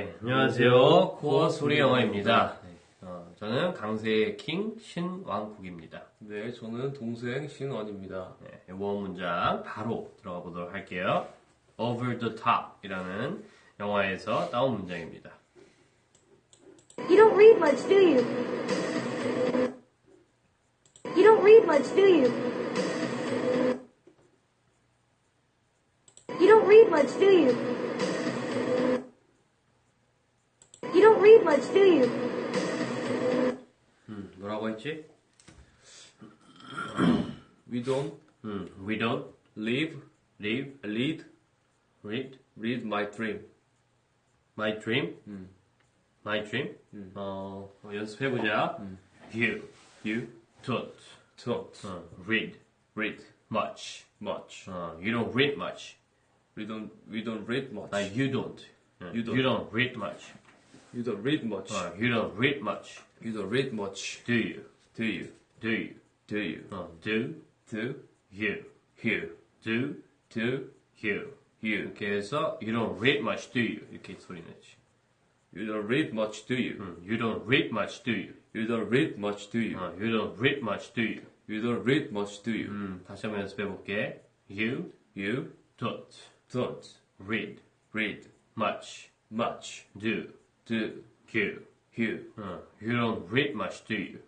네, 안녕하세요. 코어 소리 영어입니다. 네, 어, 저는 강세의 킹 신왕국입니다. 네, 저는 동생 신원입니다. 네, 원어 문장 바로 들어가 보도록 할게요. Over the Top이라는 영화에서 따온 문장입니다. You don't read much, do you? You don't read much, do you? You don't read much, do you? much, do you? 음, 뭐라고 했지? We don't 음, we don't live, live, lead, read read my dream. my dream. my dream. 어, 어, 연습해보자. You You don't don't 어, read read much. much. 어, you don't read much. We don't we don't read much. 아니, you don't. 어, You don't. you don't read much. You don't read much. 어, you don't read much. You don't read much. Do you? Do you? Do you? Do you? 어, do Do you? you? Do Do you? you? 이렇게 해서 you don't read much, do you? 이렇게 소리 내지. You don't read much, do you? 음, you don't read much, do you? You don't read much, do you? 어, you don't read much, do you? You don't read much, do you? 음, 다시 한번 연습해볼게. You You don't don't read read much, much, do Do you? you? 어, you don't read much, do you?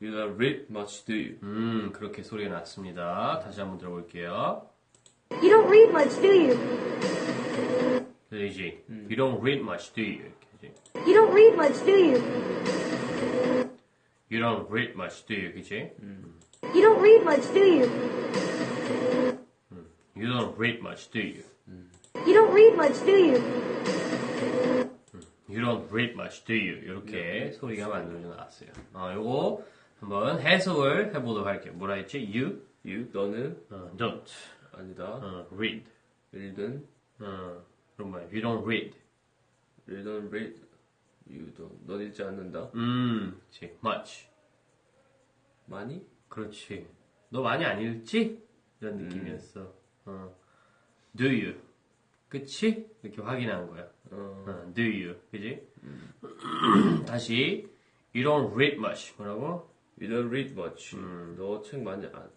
You don't read much, do you? 음, 그렇게 소리가 났습니다. 다시 한번 들어볼게요. You don't read much, do you? 들리지? You don't read much, do you? 하지. You don't read much, do you? You don't read much, do you? 그치? You don't read much, do you? You don't read much, do you? You don't read much, do you? You don't read much, do you? 이렇게 소리가 만들어져 나왔어요. 어, 요거 한번 해석을 해보도록 할게요. 뭐라 했지? You You 너는 어, don't 아니다. 어, read. 일든 어, 그럼 뭐야? You don't read. You don't read. You don't. 넌 읽지 않는다. 음, 그렇지. Much. 많이? 그렇지. 너 많이 안 읽지? 이런 느낌이었어. 어. Do you? 그치? 이렇게 확인한 거야. 어. 어, do you? 그지? 다시. You don't read much. 뭐라고? You don't read much. 너 책 많이 안.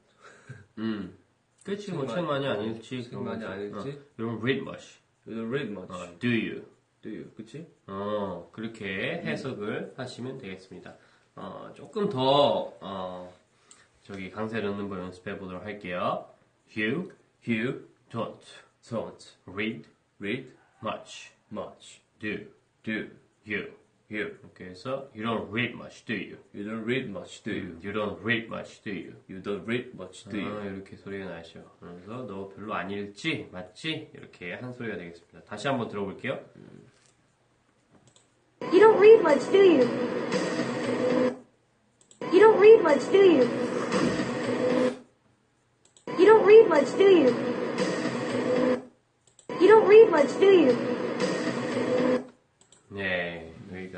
음. 그치, 책 뭐, 책 많이 안 읽지. 책 많이. 안 읽지? 어, you don't read much. You don't read much. 어, do you? Do you? 그치? 어, 그렇게 해석을 하시면 되겠습니다. 어, 조금 더, 어, 저기 강세 넣는 법 연습해 보도록 할게요. You You don't don't read read much. Much. Do Do you? you? 이렇게 해서 you don't read much, do you? You don't read much, do you? You don't read much, do you? You don't read much, do you? 아, 이렇게 소리가 나죠. 그래서 너 별로 안 읽지? 맞지? 이렇게 한 소리가 되겠습니다. 다시 한번 들어볼게요. You don't read much, do you? You don't read much, do you? You don't read much, do you? You don't read much, do you?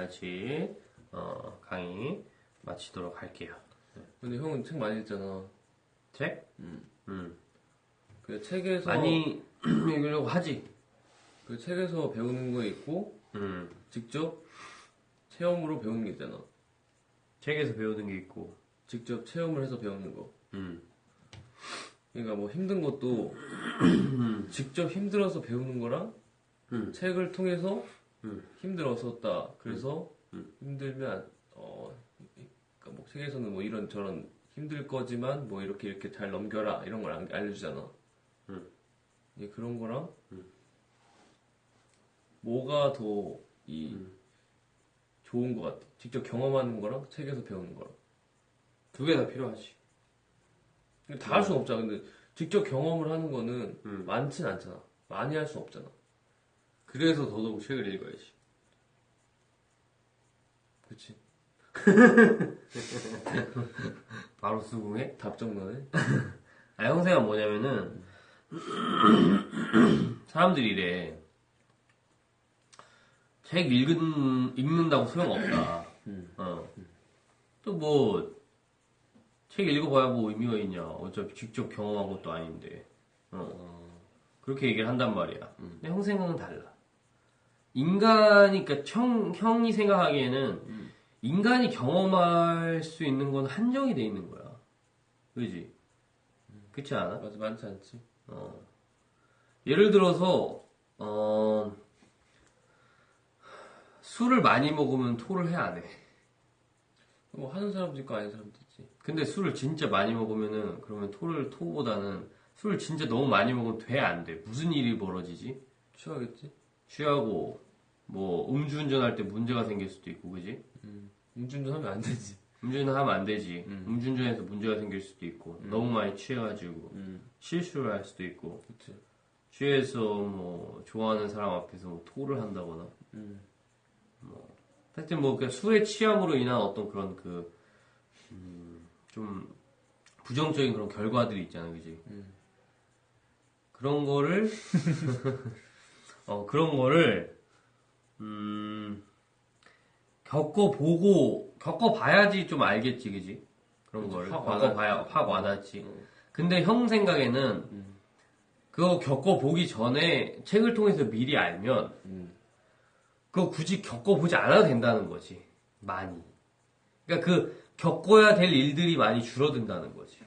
여기까지 어, 강의 마치도록 할게요. 근데 형은 책 많이 읽잖아. 책? 음. 그 책에서 많이 읽으려고 하지. 그 책에서 배우는 거 있고 음. 직접 체험으로 배우는 게 있잖아. 책에서 배우는 게 있고. 직접 체험을 해서 배우는 거. 음. 그러니까 뭐 힘든 것도 직접 힘들어서 배우는 거랑 음. 책을 통해서 음. 힘들었었다. 그래서 힘들면 어 그러니까 뭐 책에서는 뭐 이런 저런 힘들 거지만 뭐 이렇게 이렇게 잘 넘겨라 이런 걸 알- 알려주잖아. 음. 이제 그런 거랑 뭐가 더이 좋은 것 같아. 직접 경험하는 거랑 책에서 배우는 거랑. 두 개 다 필요하지. 다 할 수는 없잖아. 근데 직접 경험을 하는 거는 음. 많진 않잖아. 많이 할수 없잖아. 그래서 더더욱 책을 읽어야지. 그치? 바로 수긍해? 답정 너네? 아, 형세가 뭐냐면은, 사람들이 이래. 책 읽은, 읽는다고 소용없다. 어. 또 뭐, 책 읽어봐야 뭐 의미가 있냐. 어차피 직접 경험한 것도 아닌데. 어. 그렇게 얘기를 한단 말이야. 근데 형 생각은 달라. 인간이, 그니까 형, 형이 생각하기에는 인간이 경험할 수 있는 건 한정이 돼 있는 거야. 그지? 그렇지 않아? 맞아, 많지 않지. 예를 들어서, 어, 술을 많이 먹으면 토를 해, 안 해? 뭐 하는 사람도 있고 아닌 사람도 있지. 근데 술을 진짜 많이 먹으면은, 그러면 토를, 토보다는 술을 진짜 너무 많이 먹으면 돼, 안 돼? 무슨 일이 벌어지지? 취하겠지? 취하고, 뭐, 음주운전할 때 문제가 생길 수도 있고, 그지? 음주운전 하면 안 되지. 음주운전 하면 안 되지. 음 주운전해서 문제가 생길 수도 있고, 너무 많이 취해가지고, 음, 실수를 할 수도 있고, 그치. 취해서 뭐, 좋아하는 사람 앞에서 뭐 토를 한다거나, 음, 하여튼 뭐, 그 술에 취함으로 인한 어떤 그런 그, 음, 좀, 부정적인 그런 결과들이 있잖아, 그지? 그런 거를, 어, 그런 거를, 음, 겪어보고, 겪어봐야지 좀 알겠지, 그지? 그런 그치, 거를. 확 겪어봐야, 확 와닿지. 근데 형 생각에는, 그거 겪어보기 전에 책을 통해서 미리 알면, 음. 그거 굳이 겪어보지 않아도 된다는 거지. 많이. 그러니까 그 겪어야 될 일들이 많이 줄어든다는 거지.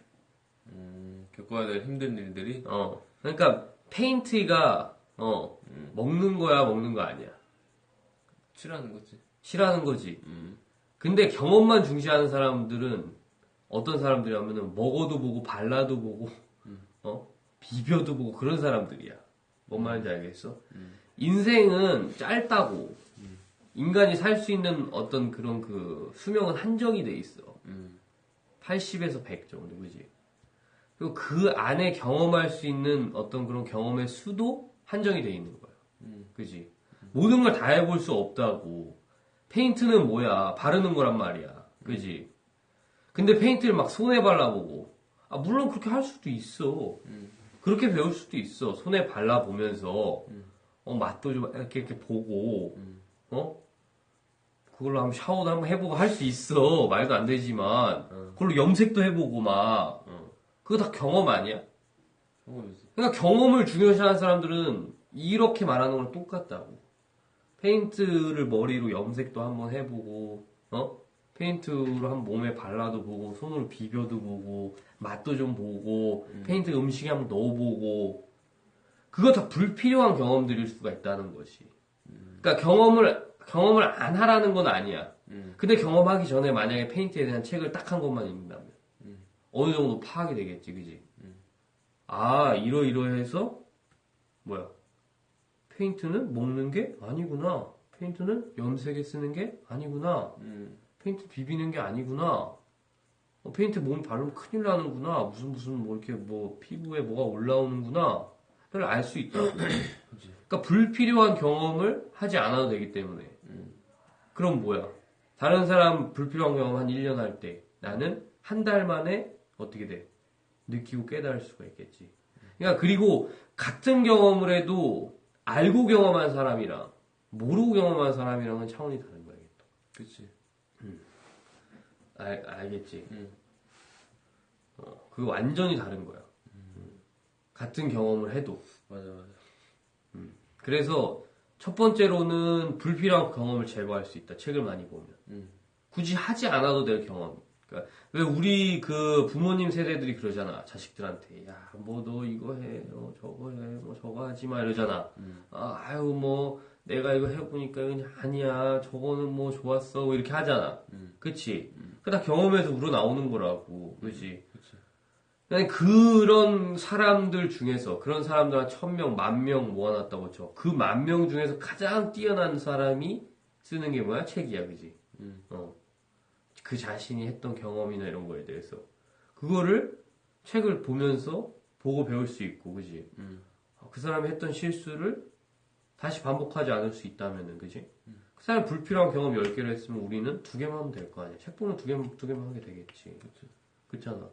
음, 겪어야 될 힘든 일들이 어. 그러니까 페인트가 어 먹는 거야 먹는 거 아니야. 취라는 거지. 싫어하는 거지. 음, 근데 경험만 중시하는 사람들은 어떤 사람들이냐면은 먹어도 보고 발라도 보고 어 비벼도 보고 그런 사람들이야. 뭔 말인지 알겠어? 인생은 짧다고 인간이 살 수 있는 어떤 그런 그 수명은 한정이 돼 있어. 음, 80에서 100 정도, 그지? 그리고 그 안에 경험할 수 있는 어떤 그런 경험의 수도 한정이 돼 있는 거야. 그지? 모든 걸 다 해볼 수 없다고. 페인트는 뭐야? 바르는 거란 말이야. 그지? 근데 페인트를 막 손에 발라보고. 아, 물론 그렇게 할 수도 있어. 그렇게 배울 수도 있어. 손에 발라보면서. 어, 맛도 좀 이렇게, 이렇게 보고. 어? 그걸로 한번 샤워도 한번 해보고 할 수 있어. 말도 안 되지만. 그걸로 염색도 해보고 막. 그거 다 경험 아니야? 경험이지. 그러니까 경험을 중요시하는 사람들은 이렇게 말하는 거랑 똑같다고. 페인트를 머리로 염색도 한번 해보고, 어? 페인트로 한 몸에 발라도 보고, 손으로 비벼도 보고, 맛도 좀 보고, 페인트 음식에 한번 넣어보고, 그거 다 불필요한 경험들일 수가 있다는 것이. 그러니까 경험을, 경험을 안 하라는 건 아니야. 음. 근데 경험하기 전에 만약에 페인트에 대한 책을 딱한 권만 읽는다면, 어느 정도 파악이 되겠지, 그지? 아, 이러이러해서, 뭐야. 페인트는 먹는 게 아니구나. 페인트는 염색에 쓰는 게 아니구나. 음, 페인트 비비는 게 아니구나. 어, 페인트 몸 바르면 큰일 나는구나. 무슨 무슨 뭐 이렇게 뭐 피부에 뭐가 올라오는구나. 를 알 수 있다. 그러니까 불필요한 경험을 하지 않아도 되기 때문에. 그럼 뭐야? 다른 사람 불필요한 경험 한 1년 할 때 나는 한 달 만에 어떻게 돼? 느끼고 깨달을 수가 있겠지. 그러니까 그리고 같은 경험을 해도 알고 경험한 사람이랑 모르고 경험한 사람이랑은 차원이 다른 거야. 이게 또. 그치. 알, 알겠지? 음. 어, 그거 완전히 다른 거야. 음. 같은 경험을 해도. 맞아, 맞아. 그래서 첫 번째로는 불필요한 경험을 제거할 수 있다. 책을 많이 보면. 음. 굳이 하지 않아도 될 경험. 그러니까 왜 우리 그 부모님 세대들이 그러잖아. 자식들한테. 야, 뭐 너 이거 해. 어, 저거 해. 뭐 저거 하지 마. 이러잖아. 아, 아유, 뭐 내가 이거 해보니까 그냥 아니야. 저거는 뭐 좋았어. 뭐 이렇게 하잖아. 그치? 그다 경험에서 우러나오는 거라고. 그치? 그치. 아니, 그런 사람들 중에서, 그런 사람들 한 천명, 만 명 모아놨다고 쳐. 그 만 명 중에서 가장 뛰어난 사람이 쓰는 게 뭐야? 책이야, 그지? 어. 그 자신이 했던 경험이나 이런 거에 대해서. 그거를 책을 보면서 보고 배울 수 있고, 그지? 어, 그 사람이 했던 실수를 다시 반복하지 않을 수 있다면은, 그지? 그 사람이 불필요한 경험 10개를 했으면 우리는 두 개만 하면 될 거 아니야. 책 보면 두 개, 두 개만 하게 되겠지. 그렇잖아.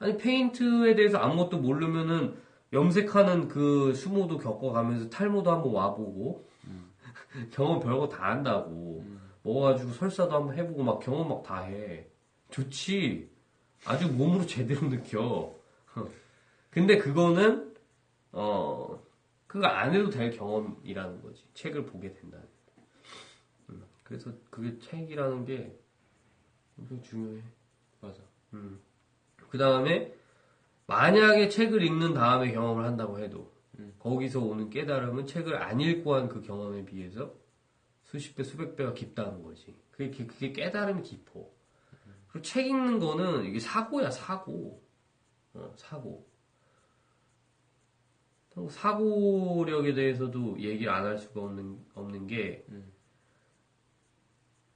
아니 페인트에 대해서 아무것도 모르면은 염색하는 그 수모도 겪어가면서 탈모도 한번 와보고 경험 별거 다 한다고 먹어가지고 설사도 한번 해보고 막 경험 막 다 해. 좋지. 아주 몸으로 제대로 느껴. 근데 그거는 어 그거 안 해도 될 경험이라는 거지. 책을 보게 된다는. 그래서 그게 책이라는 게 엄청 중요해. 맞아. 그 다음에 만약에 책을 읽는 다음에 경험을 한다고 해도 음. 거기서 오는 깨달음은 책을 안 읽고 한 그 경험에 비해서 수십 배, 수백 배가 깊다는 거지. 그게, 그게 깨달음이 깊어. 그리고 책 읽는 거는 이게 사고야, 사고. 어, 사고. 사고력에 대해서도 얘기를 안 할 수가 없는, 없는 게,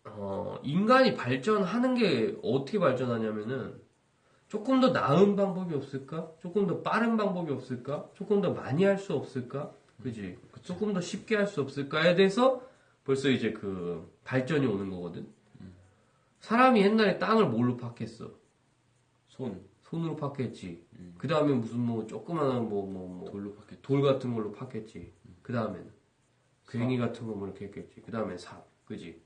어, 인간이 발전하는 게 어떻게 발전하냐면은, 조금 더 나은 방법이 없을까? 조금 더 빠른 방법이 없을까? 조금 더 많이 할 수 없을까? 그지? 조금 더 쉽게 할 수 없을까에 대해서 벌써 이제 그 발전이 오는 거거든. 사람이 옛날에 땅을 뭘로 팠겠어? 손 손으로 팠겠지. 그 다음에 무슨 뭐 조그마한 뭐, 뭐, 뭐, 돌로 밖에 돌 같은 걸로 팠겠지. 그 다음에는 괭이 같은 거 뭐 이렇게 했겠지. 그 다음에 삽, 그지?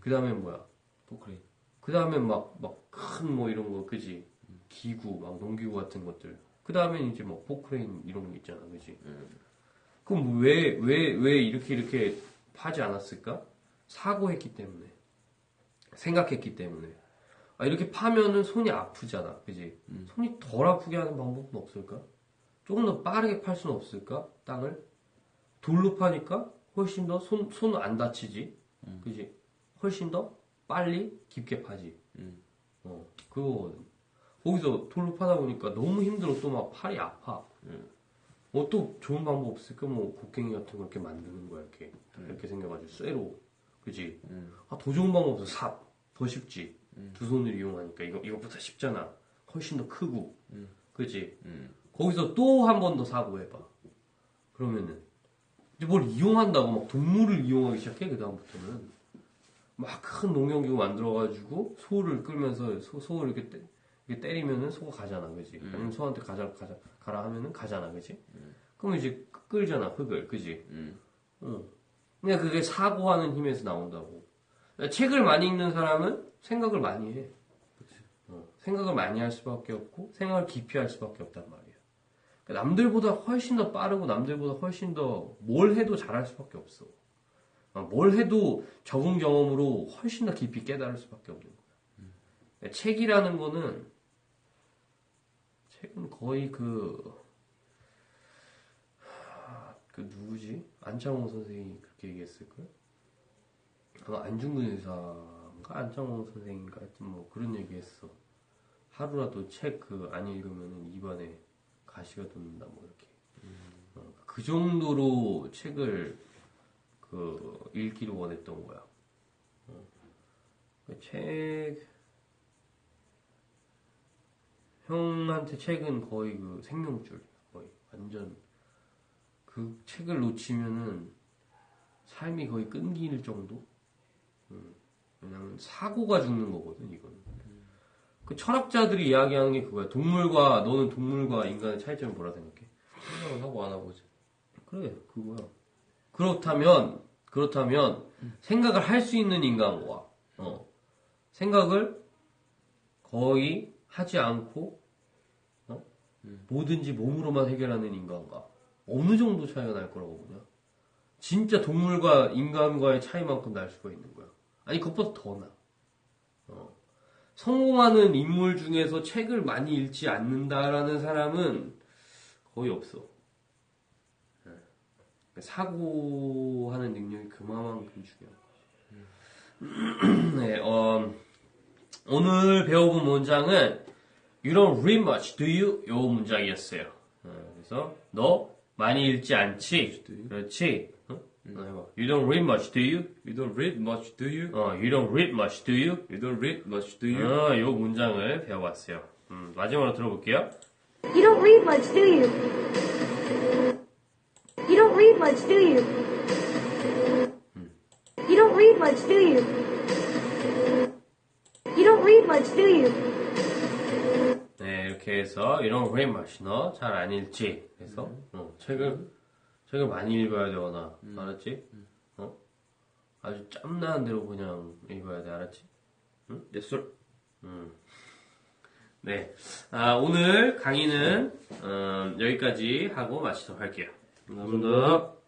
그 다음에 뭐야? 포크레인. 그 다음에 막, 막, 큰 뭐 이런 거, 그지? 기구, 막 농기구 같은 것들. 그 다음에 이제 뭐 포크레인 이런 거 있잖아, 그지? 그럼 뭐 왜, 왜, 왜 이렇게 이렇게 파지 않았을까? 사고했기 때문에. 생각했기 때문에. 아, 이렇게 파면은 손이 아프잖아, 그지? 손이 덜 아프게 하는 방법은 없을까? 조금 더 빠르게 팔 수는 없을까? 땅을? 돌로 파니까 훨씬 더 손, 손 안 다치지? 그지? 훨씬 더 빨리 깊게 파지. 음. 어, 그거거든. 거기서 돌로 파다 보니까 너무 힘들어. 또 막 팔이 아파. 어, 또 좋은 방법 없을까? 뭐, 곡괭이 같은 거 이렇게 만드는 거야, 이렇게. 이렇게 생겨가지고, 쇠로. 그지? 아, 더 좋은 방법 없어. 삽. 더 쉽지. 두 손을 이용하니까. 이거, 이거보다 쉽잖아. 훨씬 더 크고. 그지? 거기서 또 한 번 더 사고 해봐. 그러면은. 이제 뭘 이용한다고 막 동물을 이용하기 시작해, 그 다음부터는. 막 큰 농경기구 만들어가지고 소를 끌면서 소, 소를 이렇게, 때, 때리면은 소가 가잖아, 그지? 아니면 소한테 가자, 가자, 가라 하면은 가잖아, 그지? 그럼 이제 끌잖아, 흙을, 그지? 어. 그냥 그게 사고하는 힘에서 나온다고. 그러니까 책을 많이 읽는 사람은 생각을 많이 해. 어, 생각을 많이 할 수밖에 없고, 생각을 깊이 할 수밖에 없단 말이야. 그러니까 남들보다 훨씬 더 빠르고, 남들보다 훨씬 더 뭘 해도 잘할 수밖에 없어. 어, 뭘 해도 적응 경험으로 훨씬 더 깊이 깨달을 수밖에 없는 거야. 그러니까 책이라는 거는, 책은 거의 그, 그 누구지? 안창호 선생이 그렇게 얘기했을걸? 아마 안중근 의사인가 안창호 선생인가 하여튼 뭐 그런 얘기 했어. 하루라도 책 그 안 읽으면 입안에 가시가 돋는다 뭐 이렇게. 어, 그 정도로 책을 그 읽기를 원했던 거야. 어. 그 책, 형한테 책은 거의 그 생명줄, 거의 완전 그 책을 놓치면은 삶이 거의 끊길 정도? 음, 왜냐면 사고가 죽는 거거든, 이거는. 그 철학자들이 이야기하는 게 그거야. 동물과, 너는 동물과 인간의 차이점이 뭐라 생각해? 생각을 하고 안 하고지. 그래, 그거야. 그렇다면, 그렇다면, 생각을 할 수 있는 인간과, 어, 생각을 거의 하지 않고, 어, 뭐든지 몸으로만 해결하는 인간과, 어느 정도 차이가 날 거라고 보냐? 진짜 동물과 인간과의 차이만큼 날 수가 있는 거야. 아니, 그것보다 더 나. 어. 성공하는 인물 중에서 책을 많이 읽지 않는다라는 사람은 거의 없어. 사고하는 능력이 그만큼 중요한 거지. 네, 어, 오늘 배워본 문장은 You don't read much, do you? 요 문장이었어요. 어, 그래서 너 많이 읽지 않지? 그렇지? 어? 어, 해봐. You don't read much, do you? You don't read much, do you? 어, You don't read much, do you? You don't read much, do you? 어, 요 문장을 배워봤어요. 음, 마지막으로 들어볼게요. You don't read much, do you? You don't read much, do you? You don't read much, do you? You don't read much, do you? 네, 이렇게 해서 You don't read much, 너잘 안 읽지? 그래서 어, 책을 책을 많이 읽어야 되거나 알았지? 어? 아주 짬나는 대로 그냥 읽어야 돼, 알았지? Yes, sir. 네, 아, 오늘 강의는 어, 여기까지 하고 마치도록 할게요. 감사합니다.